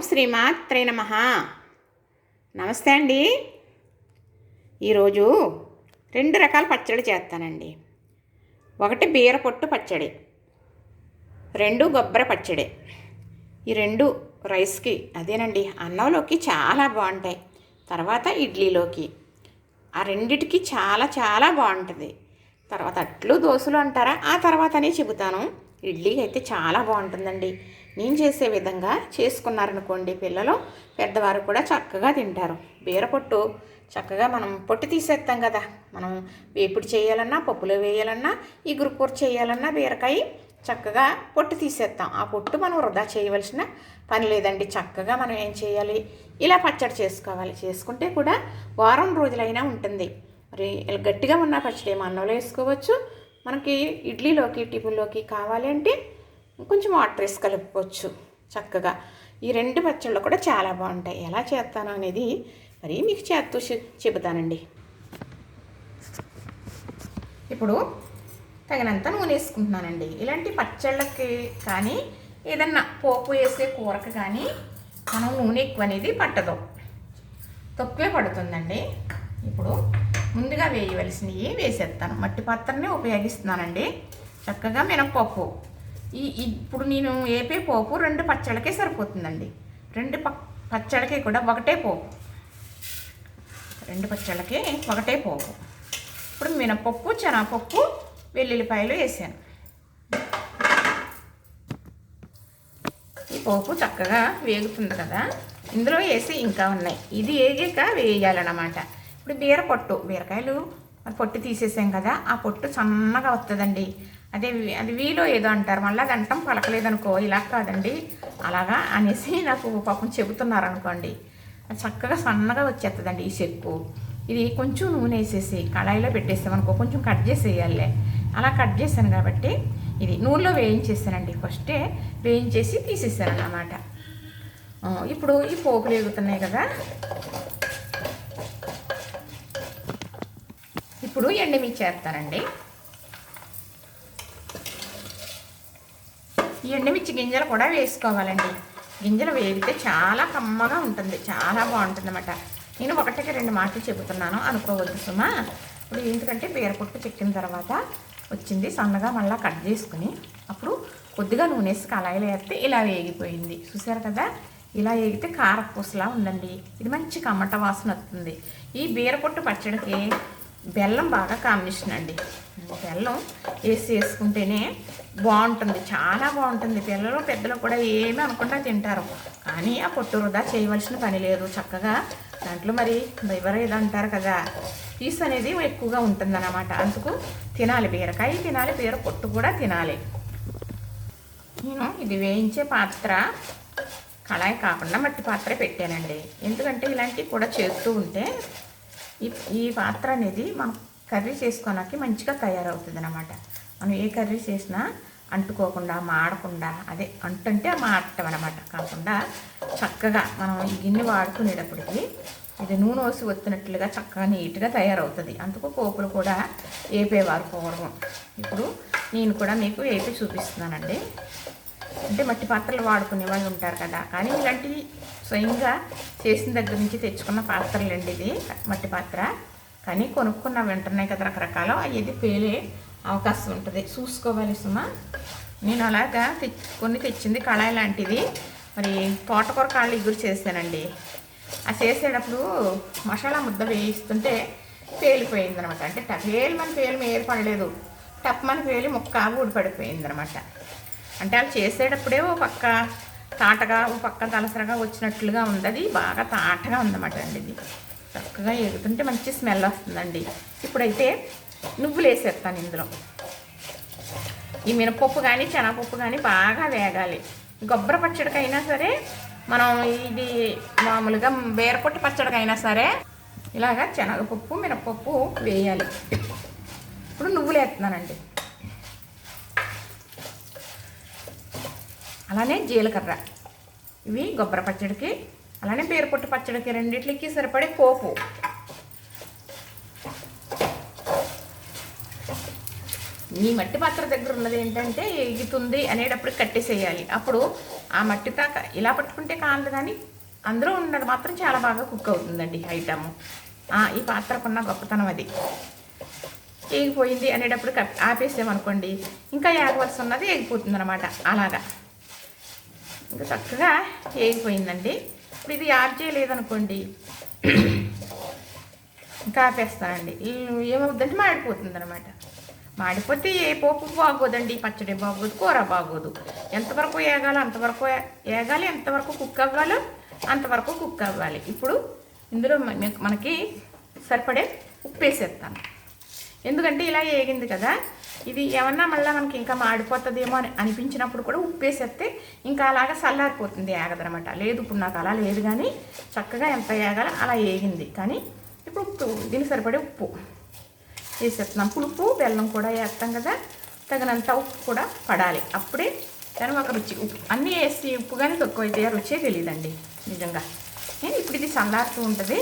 శ్రీమాత్రే నమ. నమస్తే అండి. ఈరోజు రెండు రకాల పచ్చడి చేస్తానండి. ఒకటి బీర పొట్టు పచ్చడి రెండు గొబ్బర పచ్చడి ఈ రెండు రైస్కి అదేనండి అన్నంలోకి చాలా బాగుంటాయి తర్వాత ఇడ్లీలోకి. ఆ రెండిటికి చాలా చాలా బాగుంటుంది. తర్వాత అట్లు దోశలు అంటారా? ఆ తర్వాతనే చెబుతాను. ఇడ్లీ అయితే చాలా బాగుంటుందండి. నేను చేసే విధంగా చేసుకున్నారనుకోండి పిల్లలు పెద్దవారు కూడా చక్కగా తింటారు. బీరపొట్టు చక్కగా మనం పొట్టు తీసేస్తాం కదా. మనం వేపుడు చేయాలన్నా పప్పులో వేయాలన్నా ఇగురు కూర చేయాలన్నా బీరకాయ చక్కగా పొట్టు తీసేస్తాం. ఆ పొట్టు మనం వృధా చేయవలసిన పని లేదండి. చక్కగా మనం ఏం చేయాలి? ఇలా పచ్చడి చేసుకోవాలి. చేసుకుంటే కూడా వారం రోజులైనా ఉంటుంది. మరి ఇలా గట్టిగా ఉన్న పచ్చడి ఏమో అన్నంలో వేసుకోవచ్చు. మనకి ఇడ్లీలోకి టిఫిన్లోకి కావాలి అంటే కొంచెం వాటర్ వేసి కలుపుకోవచ్చు చక్కగా. ఈ రెండు పచ్చళ్ళు కూడా చాలా బాగుంటాయి. ఎలా చేస్తాను అనేది మరి మీకు చేస్తూ చెబుతానండి. ఇప్పుడు తగినంత నూనె వేసుకుంటున్నానండి. ఇలాంటి పచ్చళ్ళకి కానీ ఏదన్నా పోపు వేసే కూరకు కానీ మనం నూనె ఎక్కువ అనేది పట్టదు. తక్కువే పడుతుందండి. ఇప్పుడు ముందుగా వేయవలసినవి వేసేస్తాను. మట్టి పాత్రనే ఉపయోగిస్తున్నానండి. చక్కగా మినప్పప్పు. ఈ ఇప్పుడు నేను ఏపీ పోపు రెండు పచ్చళ్ళకే సరిపోతుందండి. రెండు ప పచ్చళ్ళకి కూడా ఒకటే పోపు. రెండు పచ్చళ్ళకి ఒకటే పోపు. ఇప్పుడు మినపప్పు శనగపప్పు వెల్లుల్లిపాయలు వేసాను. ఈ పోపు చక్కగా వేగుతుంది కదా. ఇందులో వేసి ఇంకా ఉన్నాయి. ఇది వేగాక వేయాలన్నమాట. ఇప్పుడు బీర పొట్టు బీరకాయలు మరి పొట్టు తీసేసాం కదా ఆ పొట్టు సన్నగా వస్తుందండి అదే అది వీలో ఏదో అంటారు. మళ్ళీ అది అంటాం పలకలేదనుకో. ఇలా కాదండి. అలాగా అనేసి నాకు పాపం చెబుతున్నారు అనుకోండి చక్కగా సన్నగా వచ్చేస్తుందండి ఈ చెక్కు. ఇది కొంచెం నూనె వేసేసి కళాయిలో పెట్టేసామనుకో కొంచెం కట్ చేసేయాలి అలా కట్ చేశాను కాబట్టి ఇది నూనెలో వేయించేసానండి. ఫస్టే వేయించేసి తీసేసాను అన్నమాట ఇప్పుడు ఈ పోపులు ఎగుతున్నాయి కదా. ఇప్పుడు ఎండుమిర్చి చేస్తానండి ఈ ఎండుమిర్చి గింజలు కూడా వేసుకోవాలండి. గింజలు వేగితే చాలా కమ్మగా ఉంటుంది. చాలా బాగుంటుంది అన్నమాట నేను ఒకటికి రెండు మాటలు చెబుతున్నాను. అనుకోవద్దు సుమా. ఇప్పుడు ఎందుకంటే బీరపొట్టు చెక్కిన తర్వాత వచ్చింది. సన్నగా మళ్ళీ కట్ చేసుకుని అప్పుడు కొద్దిగా నూనె వేసి కళాయిలో వేస్తే ఇలా వేగిపోయింది. చూసారు కదా? ఇలా వేగితే కారపూసలా ఉందండి. ఇది మంచి కమ్మట వాసన వస్తుంది. ఈ బీరపొట్టు పచ్చడికి బెల్లం బాగా కాంబినేషన్ అండి. బెల్లం వేసి వేసుకుంటేనే బాగుంటుంది. చాలా బాగుంటుంది. పిల్లలు పెద్దలు కూడా ఏమీ అనుకుంటా తింటారు. కానీ ఆ పొట్టు వృధా చేయవలసిన పని లేదు. చక్కగా దాంట్లో మరి బైబర్ ఏదో అంటారు కదా పీస్ అనేది ఎక్కువగా ఉంటుందన్నమాట. అందుకు తినాలి. బీరకాయ తినాలి బీర పొట్టు కూడా తినాలి. నేను ఇది వేయించే పాత్ర కళాయి కాకుండా మట్టి పాత్ర పెట్టానండి. ఎందుకంటే ఇలాంటివి కూడా చేస్తూ ఉంటే ఈ ఈ పాత్ర అనేది మనం కర్రీ చేసుకోవడానికి మంచిగా తయారవుతుంది అనమాట మనం ఏ కర్రీ చేసినా అంటుకోకుండా మాడకుండా అదే అంటుంటే మాడటం అనమాట కాకుండా చక్కగా మనం ఈ గిన్నె వాడుకునేటప్పటికి ఇది నూనె వసి వస్తున్నట్లుగా చక్కగా నీట్గా తయారవుతుంది. అందుకు పోపులు కూడా వేపేవారు పూర్వం ఇప్పుడు నేను కూడా మీకు వేపి చూపిస్తున్నానండి. అంటే మట్టి పాత్రలు వాడుకునే వాళ్ళు ఉంటారు కదా. కానీ ఇలాంటివి స్వయంగా చేసిన దగ్గర నుంచి తెచ్చుకున్న పాత్రలండి ఇది. మట్టి పాత్ర. కానీ కొనుక్కున్న వింటున్నాయి కదా రకరకాల. అవి పేలే అవకాశం ఉంటుంది. చూసుకోవాలి సుమా. నేను అలాగా తెచ్చి కొన్ని తెచ్చింది కళాయి లాంటిది. మరి తోటకూర కాళ్ళు ఇగురు చేశానండి. ఆ చేసేటప్పుడు మసాలా ముద్ద వేయిస్తుంటే పేలిపోయింది అనమాట అంటే టపేలు మన పేలు ఏర్పడలేదు టప్ మన పేలి ముక్క ఊడిపడిపోయింది అనమాట అంటే వాళ్ళు చేసేటప్పుడే ఓ పక్క తాటగా ఓ పక్క తలసరగా వచ్చినట్లుగా ఉంది. అది బాగా తాటగా ఉందన్నమాట అండి ఇది. చక్కగా ఎగుతుంటే మంచి స్మెల్ వస్తుందండి. ఇప్పుడైతే నువ్వులు వేసేస్తాను ఇందులో. ఈ మినపప్పు కానీ శనగపప్పు కానీ బాగా వేగాలి. కొబ్బరి పచ్చడికైనా సరే మనం ఇది మామూలుగా బీరపొట్టు పచ్చడికైనా సరే ఇలాగా శనగపప్పు మినపప్పు వేయాలి. ఇప్పుడు నువ్వులు వేస్తున్నానండి. అలానే జీలకర్ర. ఇవి గొబ్బర పచ్చడికి అలానే బీరపొట్టు పచ్చడికి రెండింటికి సరిపడే పోపు. ఈ మట్టి పాత్ర దగ్గర ఉన్నది ఏంటంటే ఎగుతుంది అనేటప్పుడు కట్టేసేయాలి. అప్పుడు ఆ మట్టి దాకా ఇలా పట్టుకుంటే కాదు కానీ అందులో ఉన్నది మాత్రం చాలా బాగా కుక్ అవుతుందండి ఐటమ్ ఈ పాత్రకున్న గొప్పతనం అది. ఎగిపోయింది అనేటప్పుడు కప్ ఆపేసామనుకోండి ఇంకా ఏగవలసి ఉన్నది ఎగిపోతుంది అనమాట అలాగా. ఇంకా చక్కగా ఏగిపోయిందండి ఇప్పుడు ఇది యాడ్ చేయలేదనుకోండి. ఇంకా ఆపేస్తానండి. ఏమవుద్దంటే మాడిపోతుంది అనమాట మాడిపోతే ఏ పోపు బాగోదండి. పచ్చడి బాగోదు కూర బాగోదు. ఎంతవరకు ఏగాలో అంతవరకు ఏగాలి ఎంతవరకు కుక్ అవ్వాలో అంతవరకు కుక్ అవ్వాలి. ఇప్పుడు ఇందులో మనకి సరిపడే ఉప్పు వేసేస్తాను. ఎందుకంటే ఇలా ఏగింది కదా ఇది ఏమన్నా మళ్ళీ మనకి ఇంకా మాడిపోతుందేమో అని అనిపించినప్పుడు కూడా ఉప్పు వేసేస్తే ఇంకా అలాగా చల్లారిపోతుంది ఏగదనమాట లేదు ఇప్పుడు నాకు అలా లేదు కానీ చక్కగా ఎంత వేగాల అలా ఏగింది. కానీ ఇప్పుడు ఉప్పు దీనికి సరిపడే ఉప్పు వేసేస్తున్నాం. పులుపు బెల్లం కూడా వేస్తాం కదా తగినంత ఉప్పు కూడా పడాలి. అప్పుడే దాని ఒక రుచి ఉప్పు. అన్నీ వేసి ఉప్పు కానీ తక్కువ అయితే రుచే తెలియదండి నిజంగా. నేను ఇప్పుడు ఇది చల్లారుతూ ఉంటుంది.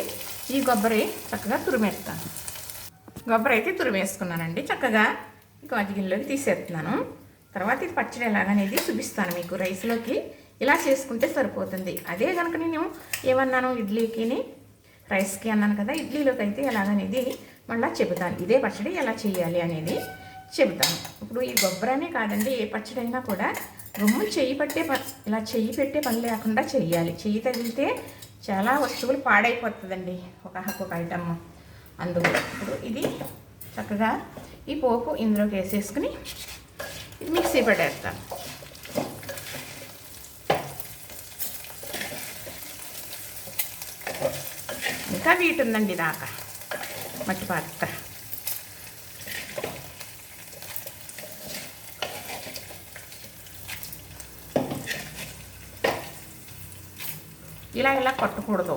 ఈ కొబ్బరి చక్కగా తురిమేస్తాను. కొబ్బరి అయితే తురిమేసుకున్నానండి చక్కగా గాజు గిన్నెలోకి తీసేస్తున్నాను. తర్వాత ఇది పచ్చడి ఎలాగనేది చూపిస్తాను మీకు. రైస్లోకి ఇలా చేసుకుంటే సరిపోతుంది. అదే కనుక నేను ఏమన్నాను ఇడ్లీకి రైస్కి అన్నాను కదా ఇడ్లీలోకి అయితే ఎలాగనేది మళ్ళీ చెబుతాను. ఇదే పచ్చడి ఎలా చేయాలి అనేది చెబుతాను. ఇప్పుడు ఈ కొబ్బరనే కాదండి ఏ పచ్చడి అయినా కూడా రొమ్ము చెయ్యి పట్టే ఇలా చెయ్యి పెట్టే పని లేకుండా చెయ్యాలి చెయ్యి తగిలితే చాలా వస్తువులు పాడైపోతుందండి. ఒక ఒక ఐటమ్ అందుకు ఇప్పుడు ఇది చక్కగా ఈ పోపు ఇందులోకి వేసేసుకుని ఇది మిక్సీ పెట్టేస్తాను. ఇంకా వీటి ఉందండి దాకా మట్టి పాత్ర. ఇలా ఇలా కొట్టకూడదు.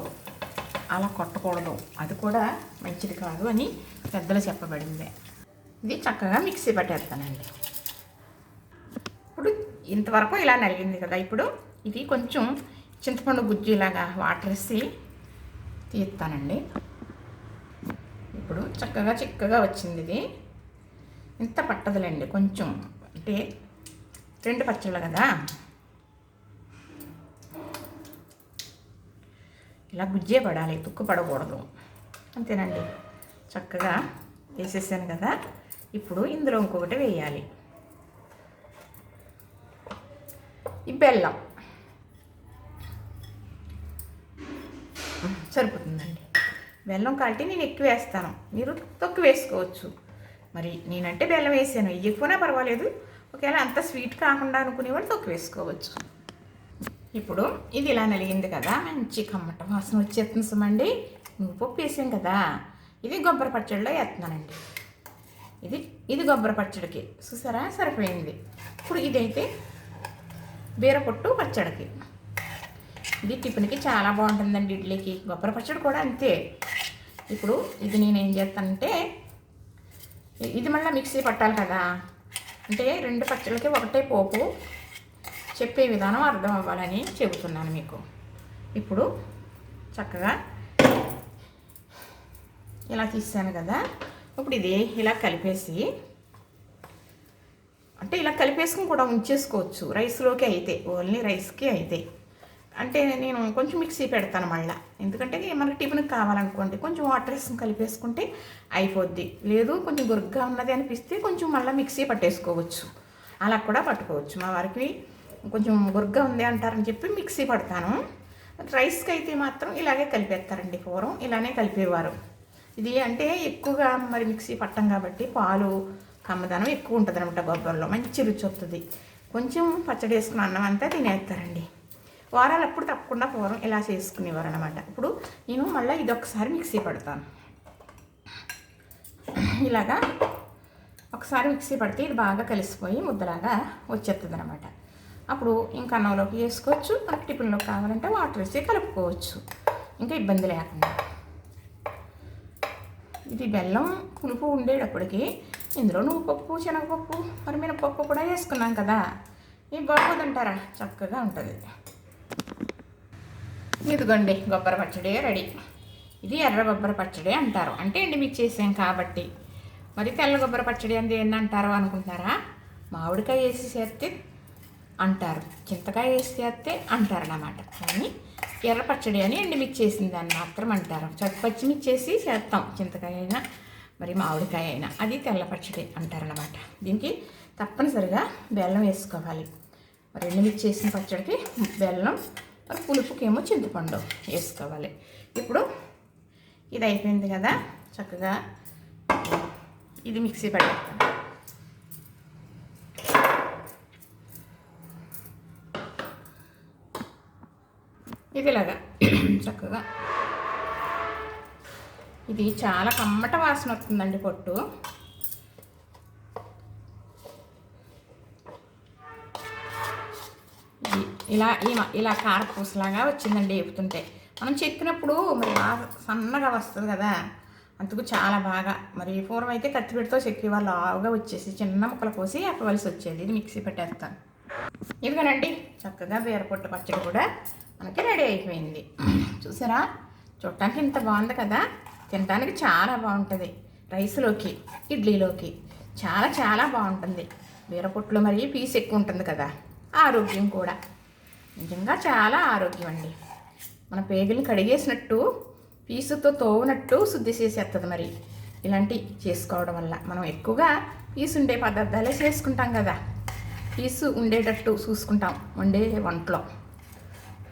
అలా కొట్టకూడదు. అది కూడా మంచిది కాదు అని పెద్దలు చెప్పబడింది. ఇది చక్కగా మిక్సీ పట్టేస్తానండి. ఇప్పుడు ఇంతవరకు ఇలా నలిగింది కదా ఇప్పుడు ఇది కొంచెం చింతపండు గుజ్జు ఇలాగా వాటర్ వేసి తీస్తానండి. ఇప్పుడు చక్కగా చిక్కగా వచ్చింది ఇది. ఇంత పట్టదులేండి కొంచెం. అంటే రెండు పచ్చళ్ళు కదా. ఇలా గుజ్జే పడాలి తుక్కు పడకూడదు అంతేనండి. చక్కగా వేసేసాను కదా. ఇప్పుడు ఇందులో ఇంకొకటి వేయాలి. ఈ బెల్లం. సరిపోతుందండి. బెల్లం కాల్టీ నేను ఎక్కువ వేస్తాను. మీరు తొక్కు వేసుకోవచ్చు. మరి నేనంటే బెల్లం వేసాను. ఎక్కువనే పర్వాలేదు. ఒకవేళ అంత స్వీట్ కాకుండా అనుకునేవాళ్ళు తొక్కు వేసుకోవచ్చు. ఇప్పుడు ఇది ఇలా నలిగింది కదా మంచి కమ్మట వాసన వచ్చేస్తుంది సుమండి. నువ్వు పప్పు వేసాం కదా ఇది కొబ్బరి పచ్చడిలో వేస్తున్నానండి. ఇది ఇది కొబ్బరి పచ్చడికి. చూసారా? సరిపోయింది. ఇప్పుడు ఇదైతే బీరపొట్టు పచ్చడికి. ఇది టిఫిన్కి చాలా బాగుంటుందండి ఇడ్లీకి. కొబ్బరి పచ్చడి కూడా అంతే. ఇప్పుడు ఇది నేను ఏం చేస్తానంటే ఇది మళ్ళీ మిక్సీ పట్టాలి కదా. అంటే రెండు పచ్చళ్ళకి ఒకటే పోపు చెప్పే విధానం అర్థం అవ్వాలని చెబుతున్నాను మీకు. ఇప్పుడు చక్కగా ఇలా తీసాను కదా. ఇప్పుడు ఇది ఇలా కలిపేసి అంటే ఇలా కలిపేసుకుని కూడా ఉంచేసుకోవచ్చు. రైస్లోకి అయితే ఓన్లీ రైస్కి అయితే. అంటే నేను కొంచెం మిక్సీ పెడతాను మళ్ళీ. ఎందుకంటే మనకి టిఫిన్కి కావాలనుకోండి కొంచెం వాటర్ వేసుకుని కలిపేసుకుంటే అయిపోద్ది. లేదు కొంచెం గురుగ్గా ఉన్నది అనిపిస్తే కొంచెం మళ్ళీ మిక్సీ పట్టేసుకోవచ్చు. అలా కూడా పట్టుకోవచ్చు. మా వారికి కొంచెం గుర్గా ఉంది అంటారని చెప్పి మిక్సీ పడతాను. రైస్కి అయితే మాత్రం ఇలాగే కలిపేస్తారండి పూర్వం ఇలానే కలిపేవారు. ఇది అంటే ఎక్కువగా మరి మిక్సీ పట్టం కాబట్టి పాలు కమ్మదనం ఎక్కువ ఉంటుంది అనమాట బొబ్బర్లో మంచి రుచి వస్తుంది కొంచెం పచ్చడి వేసుకున్న అన్నం అంతా తినేస్తారండి. వారాలు అప్పుడు తప్పకుండా పూర్వం ఇలా చేసుకునేవారు అనమాట ఇప్పుడు నేను మళ్ళీ ఇది ఒకసారి మిక్సీ పడతాను. ఇలాగా ఒకసారి మిక్సీ పడితే ఇది బాగా కలిసిపోయి ముద్దలాగా వచ్చేస్తుంది అనమాట అప్పుడు ఇంకా అన్నంలోకి వేసుకోవచ్చు మనకి టిఫిన్లోకి కావాలంటే వాటర్ వేసి కలుపుకోవచ్చు. ఇంకా ఇబ్బంది లేకుండా. ఇది బెల్లం పులుపు ఉండేటప్పటికి ఇందులో నువ్వు పప్పు శనగపప్పు మరి మినపప్పు కూడా వేసుకున్నాం కదా. ఇది బాగోదంటారా? చక్కగా ఉంటుంది. ఇదిగోండి కొబ్బరి పచ్చడి రెడీ. ఇది ఎర్ర కొబ్బరి పచ్చడి అంటారు. అంటే ఎండి మీకు చేసాం కాబట్టి. మరి తెల్ల కొబ్బరి పచ్చడి అంటే ఏంటంటారు అనుకుంటారా మామిడికాయ వేసి చేస్తే అంటారు. చింతకాయ వేసి చేస్తే అంటారు అన్నమాట కానీ ఎర్ర పచ్చడి అని ఎండుమిర్చి చేసిన దాన్ని మాత్రం అంటారు. పచ్చిమిర్చేసి పచ్చిమిర్చి చేసి చేస్తాం. చింతకాయ అయినా మరి మామిడికాయ అయినా. అది తెల్ల పచ్చడి అంటారనమాట దీనికి తప్పనిసరిగా బెల్లం వేసుకోవాలి. మరి ఎండుమిర్చి చేసిన పచ్చడికి బెల్లం మరి పులుపుకేమో చింతపండు వేసుకోవాలి. ఇప్పుడు ఇది అయిపోయింది కదా. చక్కగా ఇది మిక్సీ పడేస్తాను ఇదిలాగా. చక్కగా. ఇది చాలా కమ్మట వాసన వస్తుందండి పొట్టు. ఇలా ఈ ఇలా కారపూసలాగా వచ్చిందండి వేపుతుంటే మనం చెక్కినప్పుడు మరి బాగా సన్నగా వస్తుంది కదా. అందుకు చాలా బాగా. మరి పూర్వం అయితే కత్తిపెడితో చెక్కి వాళ్ళు ఆవుగా వచ్చేసి చిన్న ముక్కలు కోసి అప్పవలసి వచ్చేది. ఇది మిక్సీ పెట్టేస్తాను. ఇదిగోనండి. చక్కగా బీరపొట్టు పచ్చడి కూడా. మనకి రెడీ అయిపోయింది. చూసారా? చూడటానికి ఇంత బాగుంది కదా? తినడానికి చాలా బాగుంటుంది. రైస్లోకి ఇడ్లీలోకి చాలా చాలా బాగుంటుంది. బీరపొట్టులో మరి పీస్ ఎక్కువ ఉంటుంది కదా? ఆరోగ్యం కూడా. నిజంగా చాలా ఆరోగ్యం అండి. మన పేగులు కడిగేసినట్టు పీసుతో తోవునట్టు శుద్ధి చేసేస్తుంది మరి. ఇలాంటి చేసుకోవడం వల్ల మనం ఎక్కువగా పీసు ఉండే పదార్థాలే చేసుకుంటాం కదా? పీసు ఉండేటట్టు చూసుకుంటాం. వండే వంటలో.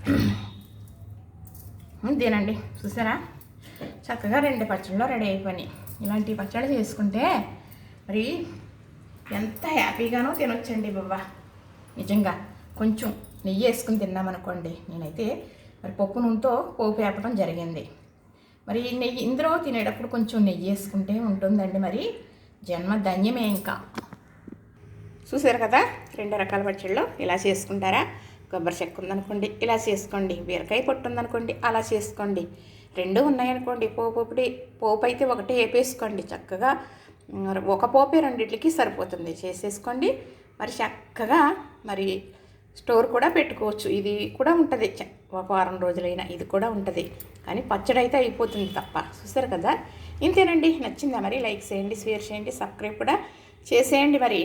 తినండి చూసారా? చక్కగా రెండు పచ్చళ్ళు రెడీ అయిపోయినాయి. ఇలాంటి పచ్చడి చేసుకుంటే మరి ఎంత హ్యాపీగానో తినొచ్చండి బాబా. నిజంగా కొంచెం నెయ్యి వేసుకుని తిన్నామనుకోండి నేనైతే మరి పప్పు నూనెతో పోపు వేపడం జరిగింది. మరి నెయ్యి ఇందులో తినేటప్పుడు కొంచెం నెయ్యి వేసుకుంటే ఉంటుందండి మరి. జన్మ ధన్యమే ఇంకా. చూసారు కదా రెండు రకాల పచ్చళ్ళు ఇలా చేసుకుంటారా? కొబ్బరి చెక్క ఉందనుకోండి ఇలా చేసుకోండి. బీరకాయ పొట్టు ఉందనుకోండి అలా చేసుకోండి. రెండు ఉన్నాయనుకోండి పోపు ఒకటి పోపు అయితే ఒకటే వేపేసుకోండి. చక్కగా మరి ఒక పోపే రెండిట్లకి సరిపోతుంది. చేసేసుకోండి. మరి చక్కగా మరి స్టోర్ కూడా పెట్టుకోవచ్చు. ఇది కూడా ఉంటుంది. ఒక వారం రోజులైనా ఇది కూడా ఉంటుంది. కానీ పచ్చడి అయితే అయిపోతుంది తప్ప. చూసారు కదా? ఇంతేనండి. నచ్చిందా మరి? లైక్ చేయండి షేర్ చేయండి సబ్స్క్రైబ్ కూడా చేసేయండి మరి.